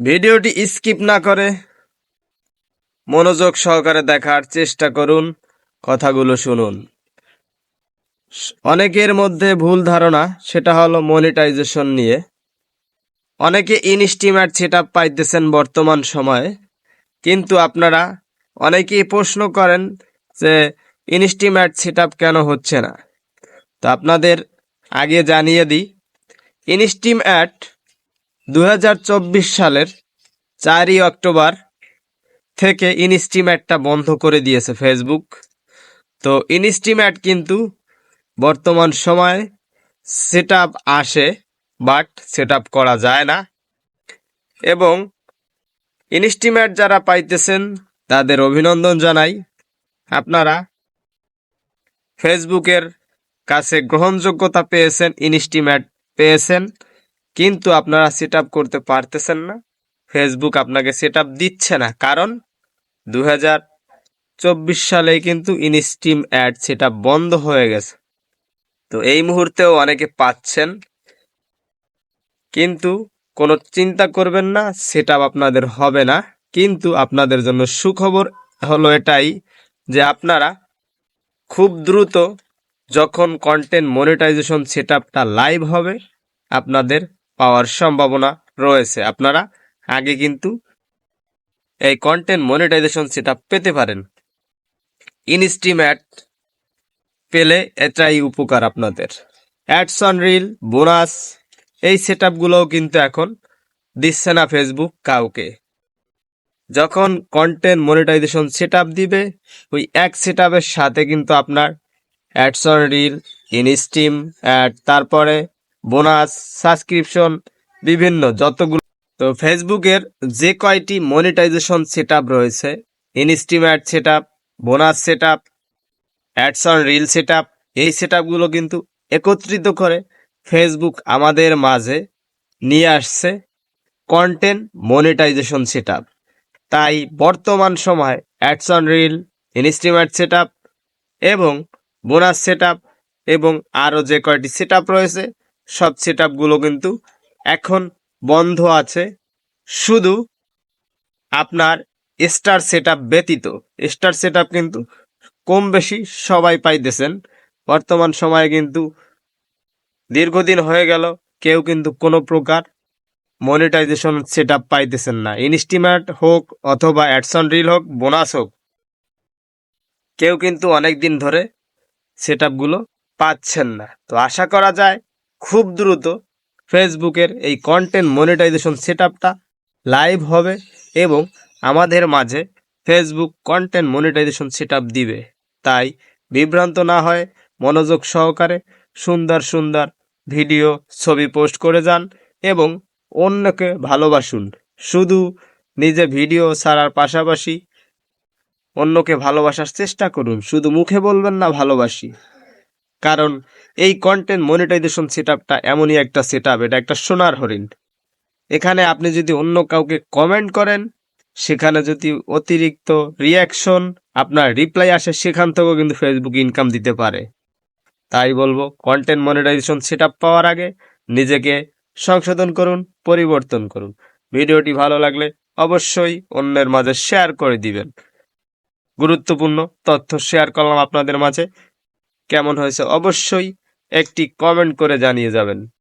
ভিডিওটি স্কিপ না করে মনোযোগ সহকারে দেখার চেষ্টা করুন, কথাগুলো শুনুন। অনেকের মধ্যে ভুল ধারণা, সেটা হলো মনিটাইজেশন নিয়ে। অনেকে ইনস্টিমেট সেট আপ পাইতেছেন বর্তমান সময়ে, কিন্তু আপনারা অনেকেই প্রশ্ন করেন যে ইনস্টিমেট সেট আপ কেন হচ্ছে না। তো আপনাদের আগে জানিয়ে দিই ইনস্টিম অ্যাট দু হাজার চব্বিশ সালের চারই অক্টোবর থেকে ইনস্টিম্যাটটা বন্ধ করে দিয়েছে ফেসবুক তো ইনস্টিম্যাট কিন্তু বর্তমান সময়ে সেট আসে বাট সেট করা যায় না। এবং ইনস্টিম্যাট যারা পাইতেছেন, তাদের অভিনন্দন জানাই। আপনারা ফেসবুকের কাছে গ্রহণযোগ্যতা পেয়েছেন ইনস্টিম্যাট পেয়েছেন। কিন্তু আপনারা সেট করতে পারতেছেন না। ফেসবুক আপনাকে সেট দিচ্ছে না, কারণ দু চব্বিশ সালে কিন্তু ইনস্টিম অ্যাড সেটা বন্ধ হয়ে গেছে। তো এই মুহূর্তেও অনেকে পাচ্ছেন, কিন্তু কোনো চিন্তা করবেন না সেটা আপনাদের হবে না। কিন্তু আপনাদের জন্য সুখবর হলো এটাই যে আপনারা খুব দ্রুত যখন কন্টেন্ট মনিটাইজেশন সেট লাইভ হবে, আপনাদের পাওয়ার সম্ভাবনা রয়েছে। আপনারা আগে কিন্তু এই কন্টেন্ট মনিটাইজেশন সেট পেতে পারেন। ইনস্টিম্যাট পেলে এটাই উপকার আপনাদের। অ্যাডস অন রিল বোনাস এই সেট আপগুলোও কিন্তু এখন দিচ্ছে না ফেসবুক কাউকে। যখন কন্টেন্ট মনিটাইজেশন সেট দিবে, ওই এক সেট সাথে কিন্তু আপনার ads on reel instream ad তারপরে বোনাস, সাবস্ক্রিপশন, বিভিন্ন যতগুলো তো ফেসবুকের যে কয়টি মনিটাইজেশন সেট রয়েছে instream ad set bonus set up ads on reel set এই সেট কিন্তু একত্রিত করে ফেসবুক আমাদের মাঝে নিয়ে আসছে কন্টেন্ট মনিটাইজেশন সেট তাই বর্তমান সময় ads on reel instream set এবং বোনাস সেট এবং আরও যে কয়টি সেট রয়েছে সব সেট আপগুলো কিন্তু এখন বন্ধ আছে। শুধু আপনার স্টার সেট ব্যতীত। স্টার সেট কিন্তু কম বেশি সবাই পাইতেছেন। বর্তমান সময়ে কিন্তু দীর্ঘদিন হয়ে গেল, কেউ কিন্তু কোনো প্রকার মনিটাইজেশন সেট আপ পাইতেছেন না। ইনস্টিমেট হোক অথবা অ্যাডসন রিল হোক বোনাস হোক, কেউ কিন্তু অনেক দিন ধরে সেট পাচ্ছেন না। তো আশা করা যায় খুব দ্রুত ফেসবুকের এই কন্টেন্ট মনিটাইজেশন সেট লাইভ হবে এবং আমাদের মাঝে ফেসবুক কন্টেন্ট মনিটাইজেশন সেট দিবে। তাই বিভ্রান্ত না হয়, মনোযোগ সহকারে সুন্দর সুন্দর ভিডিও ছবি পোস্ট করে যান এবং অন্যকে ভালোবাসুন। শুধু নিজে ভিডিও ছাড়ার পাশাপাশি অন্যকে ভালোবাসার চেষ্টা করুন। শুধু মুখে বলবেন না, ভালোবাসি। কারণ এই কন্টেন্ট মনিটাইজেশন সেট আপটা এমনই একটা সেট আপ এটা একটা সোনার হরিণ। এখানে আপনি যদি অন্য কাউকে কমেন্ট করেন, সেখানে যদি অতিরিক্ত রিয়াকশন আপনার রিপ্লাই আসে, সেখান থেকেও কিন্তু ফেসবুক ইনকাম দিতে পারে। তাই বলব কন্টেন্ট মনিটাইজেশন সেট পাওয়ার আগে নিজেকে সংশোধন করুন, পরিবর্তন করুন। ভিডিওটি ভালো লাগলে অবশ্যই অন্যের মাঝে শেয়ার করে দিবেন। গুরুত্বপূর্ণ তথ্য শেয়ার করলাম আপনাদের মাঝে। কেমন হয়েছে অবশ্যই একটি কমেন্ট করে জানিয়ে যাবেন।